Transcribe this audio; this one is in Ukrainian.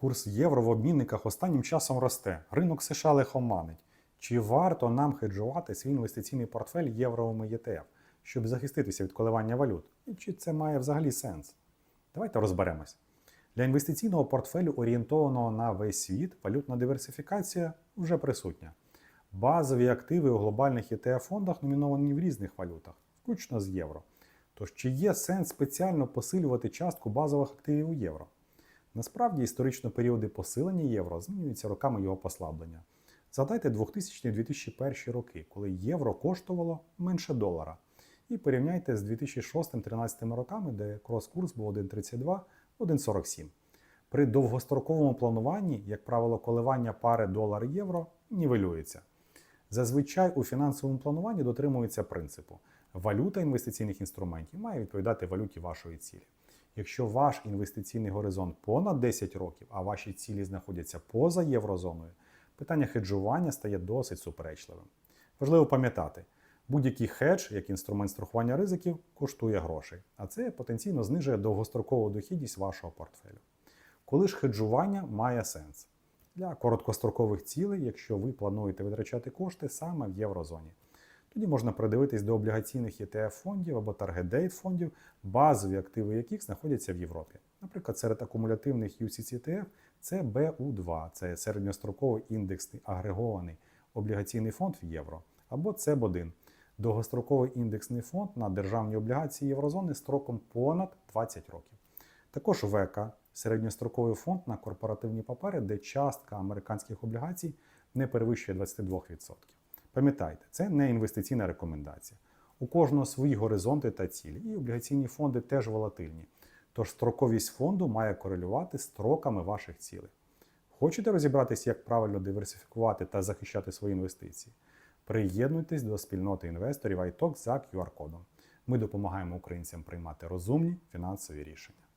Курс євро в обмінниках останнім часом росте. Ринок США лихоманить. Чи варто нам хеджувати свій інвестиційний портфель євровими ETF, щоб захиститися від коливання валют? І чи це має взагалі сенс? Давайте розберемось. Для інвестиційного портфелю, орієнтованого на весь світ, валютна диверсифікація вже присутня. Базові активи у глобальних ETF-фондах номіновані в різних валютах, включно з євро. Тож чи є сенс спеціально посилювати частку базових активів у євро? Насправді історично періоди посилення євро змінюються роками його послаблення. Згадайте 2000-2001 роки, коли євро коштувало менше долара. І порівняйте з 2006-2013 роками, де крос-курс був 1,32, 1,47. При довгостроковому плануванні, як правило, коливання пари долар-євро нівелюється. Зазвичай у фінансовому плануванні дотримується принципу: валюта інвестиційних інструментів має відповідати валюті вашої цілі. Якщо ваш інвестиційний горизонт понад 10 років, а ваші цілі знаходяться поза єврозоною, питання хеджування стає досить суперечливим. Важливо пам'ятати, будь-який хедж, як інструмент страхування ризиків, коштує грошей, а це потенційно знижує довгострокову дохідність вашого портфелю. Коли ж хеджування має сенс? Для короткострокових цілей, якщо ви плануєте витрачати кошти саме в єврозоні. Тоді можна придивитись до облігаційних ETF-фондів або таргет-дейт фондів, базові активи яких знаходяться в Європі. Наприклад, серед акумулятивних UCITS ETF це BU2, це середньостроковий індексний агрегований облігаційний фонд в євро, або CEB1, довгостроковий індексний фонд на державні облігації єврозони строком понад 20 років. Також ВК середньостроковий фонд на корпоративні папери, де частка американських облігацій не перевищує 22%. Пам'ятайте, це не інвестиційна рекомендація. У кожного свої горизонти та цілі, і облігаційні фонди теж волатильні. Тож строковість фонду має корелювати з строками ваших цілей. Хочете розібратися, як правильно диверсифікувати та захищати свої інвестиції? Приєднуйтесь до спільноти інвесторів iTalk за QR-кодом. Ми допомагаємо українцям приймати розумні фінансові рішення.